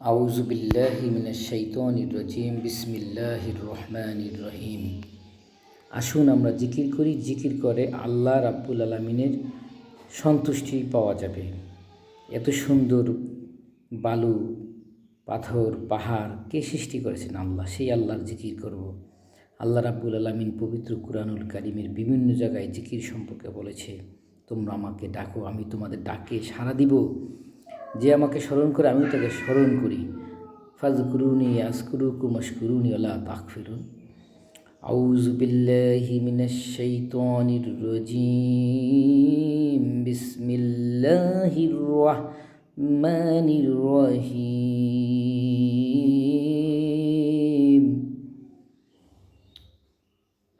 আউযু বিল্লাহি মিনাশ শাইতানির রাজিম, বিসমিল্লাহির রহমানির রহিম। আসুন আমরা জিকির করি, জিকির করে আল্লাহ রাব্বুল আলামিনের সন্তুষ্টি পাওয়া যাবে। এত সুন্দর বালু, পাথর, পাহাড় কে সৃষ্টি করেছেন আল্লাহ? সেই আল্লাহর জিকির করব। আল্লাহ রাব্বুল আলামিন পবিত্র কুরআনুল কারিমের বিভিন্ন জায়গায় জিকির সম্পর্কে বলেছে, তোমরা আমাকে ডাকো, আমি তোমাদের ডাকে সাড়া দিব। যে আমাকে স্মরণ করে আমি তাকে স্মরণ করি। ফাজকুরুনি আসকুরুকু মশকুরুনি আল্লাহ তাক ফিরুন আউযু বিল্লাহি মিনাশ শাইতানির রাজিম। বিসমিল্লাহির রহমানির রহিম।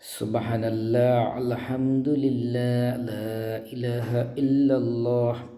সুবহানাল্লাহ, আলহামদুলিল্লাহ, লা ইলাহা ইল্লাল্লাহ।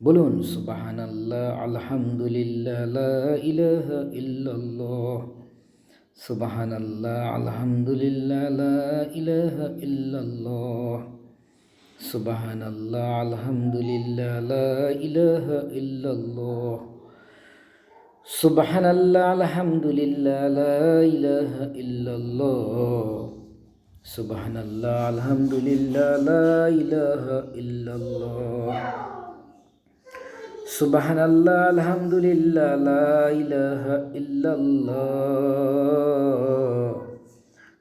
বলুন সুবাহান আল্লাহ আলহামদুলিল্লাহ লা ইলাহা ইল্লাল্লাহ সুবাহান আল্লাহ আলহামদুলিল্লাহ লা ইলাহা ইল্লাল্লাহ সুবাহান আল্লাহ আলহামদুলিল্লাহ লা ইলাহা ইল্লাল্লাহ সুবাহান আল্লাহ আলহামদুলিল্লাহ লা ইলাহা ইল্লাল্লাহ সুবাহান আল্লাহ আলহামদুলিল্লাহ লা ইলাহা ইল্লাল্লাহ সুবাহান আল্লাহ আলহামদুলিল্লাহ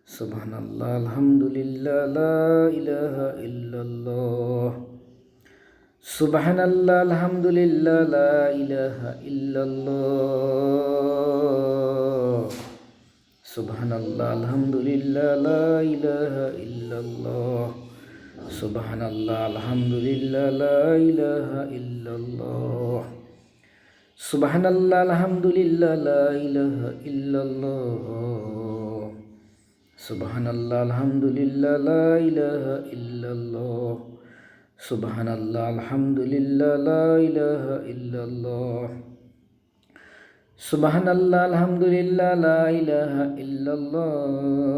সুবহান আল্লাহ আলহামদুলিল্লাহ সুবহান আল্লাহ আলহামদুলিল্লাহ সুবহান আল্লাহ আলহামদুলিল্লাহ সুবহান আল্লাহ আলহামদুলিল্লাহ ইল্লাল্লাহ। সুবহান আল্লাহ আলহামদুলিল্লাহ ইল্লাল্লাহ। সুবহান আল্লাহ আলহামদুলিল্লাহ ইল্লাল্লাহ। সুবহান আল্লাহ আলহামদুলিল্লাহ ইল্লাল্লাহ। সুবহান আল্লাহ আলহামদুলিল্লাহ ইল্লাল্লাহ।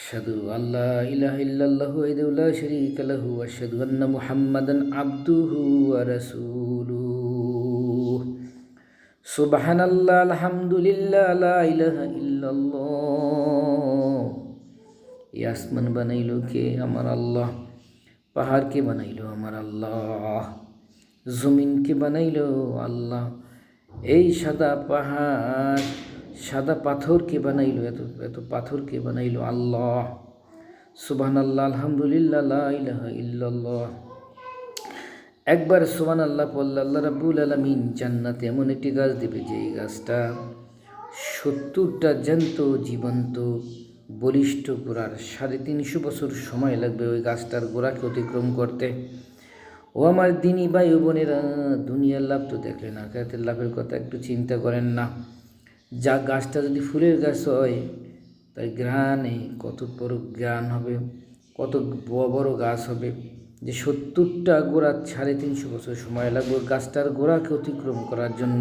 আশাদু আল্লাহ ইলাহ ইল্লাল্লাহু ওয়াহদাহু শারীকা লাহু ওয়া আশাদু আন্না মুহাম্মাদান আবদুহু ওয়া রাসূলুহ। সুবহানাল্লাহ, আলহামদুলিল্লাহ, লা ইলাহা ইল্লাল্লাহ। এই আসমান বানাইলো কে? আমার আল্লাহ। পাহাড়কে বানাইলো? আমার আল্লাহ। জমিনকে বানাইলো? আল্লাহ। এই সাদা পাহাড়। সাদা পাথর কে বানাইলো? এত এত পাথর কে বানাইলো? আল্লাহ। সুবান আল্লাহ আলহামদুলিল্লাহ ইল্লাল্লাহ। একবার সুবান আল্লাহ পল্লা রাব্বুল আলমিন জান্নাতে এমন একটি গাছ দেবে যে এই গাছটা সত্তরটা জ্যান্ত, জীবন্ত, বলিষ্ঠ গোড়ার সাড়ে তিনশো বছর সময় লাগবে ওই গাছটার গোড়াকে অতিক্রম করতে। ও আমার দিনী ভাই বোনেরা, দুনিয়ার লাভ তো দেখলেন, আখেরাতের লাভের কথা একটু চিন্তা করেন না। যা গাছটা যদি ফুলের গাছ হয় তাই গ্রানে কত বড় জ্ঞান হবে, কত বড় গাছ হবে। যে সত্তরটা গোড়া সাড়ে তিনশো বছর সময় লাগবে গাছটার গোড়াকে অতিক্রম করার জন্য।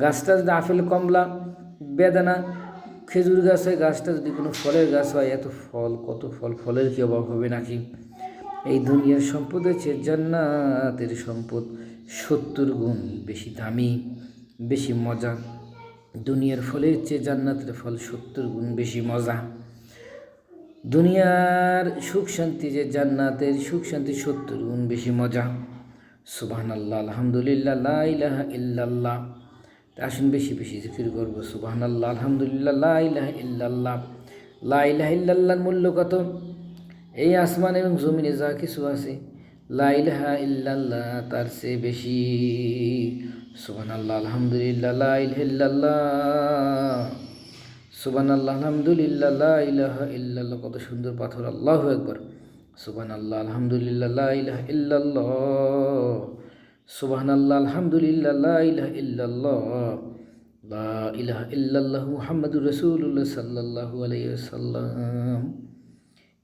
গাছটা যদি আপেল, কমলা, বেদানা, খেজুর গাছ হয়, গাছটা যদি কোনো ফলের গাছ হয়, এত ফল, কত ফল, ফলের কি অভাব হবে নাকি? এই দুনিয়ার সম্পদ হচ্ছে জান্নাতের সম্পদ। সত্তর গুণ বেশি দামি, বেশি মজা। দুনিয়ার ফলের চেয়ে জান্নাতের ফল সত্তর গুণ বেশি মজা। দুনিয়ার সুখ শান্তি যে জান্নাতের সুখ শান্তি সত্তর গুণ বেশি মজা। সুবাহান আল্লাহ আলহামদুলিল্লাহ, লা ইল্লাল্লাহ। আসুন বেশি বেশি জিকির করব। সুবাহান আল্লাহ আলহামদুলিল্লাহ, লা ইলাহা ইল্লাল্লাহ। লা ইলাহা ইল্লাল্লাহর মূল্য কত? এই আসমান এবং জমিনে যা কিছু আছে লাইলাহা ইল্লাল্লাহ, তার চেয়ে বেশি। সুবান আল্লাহ আলহামদুলিল্লাহ লাইল্লাহ সুবান আল্লাহ আলহামদুলিল্লাহ, লা ইলাহা ইল্লাল্লাহ, কত সুন্দর পাথর, আল্লাহ একবার সুবান আল্লাহ আলহামদুলিল্লাহ, লা ইলাহা ইল্লাল্লাহ। সুবাহান আল্লাহ আলহামদুলিল্লাহ, লা ইলাহা ইল্লাল্লাহ। লা ইলাহা ইল্লাল্লাহ মুহাম্মাদুর রাসূলুল্লাহ সাল্লাল্লাহু আলাইহি ওয়াসাল্লাম।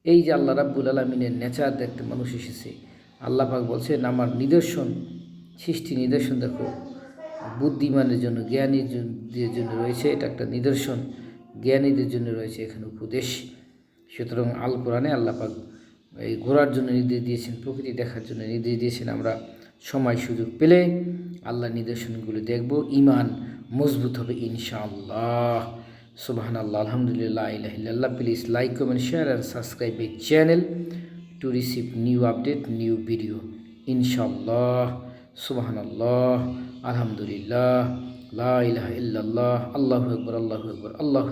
এই যে আল্লাহ রাব্বুল আলমিনের নেচার দেখতে মানুষ এসেছে আল্লাহ পাক বলছেন, আমার নিদর্শন, সৃষ্টি নিদর্শন দেখো। বুদ্ধিমানের জন্য, জ্ঞানীর জন্য- রয়েছে এটা একটা নিদর্শন। জ্ঞানীদের জন্য রয়েছে এখানে উপদেশ। সুতরাং আল কোরআনে আল্লাহ পাক এই ঘোরার জন্য নির্দেশ দিয়েছেন, প্রকৃতি দেখার জন্য নির্দেশ দিয়েছেন। আমরা সময় সুযোগ পেলে আল্লাহ নিদর্শনগুলো দেখব। ইমান মজবুত হবে ইনশাআল্লাহ। সুবাহান আল্লাহ আলহামদুলিল্লাহ ইলাহিল্লাহ please like, comment, share, and subscribe এই channel. To receive new update new video ইনশাল্লাহ সুবাহানাল্লাহ আলহামদুলিল্লাহ লা ইলাহা ইল্লাল্লাহ আল্লাহু আকবার আল্লাহু আকবার আল্লাহু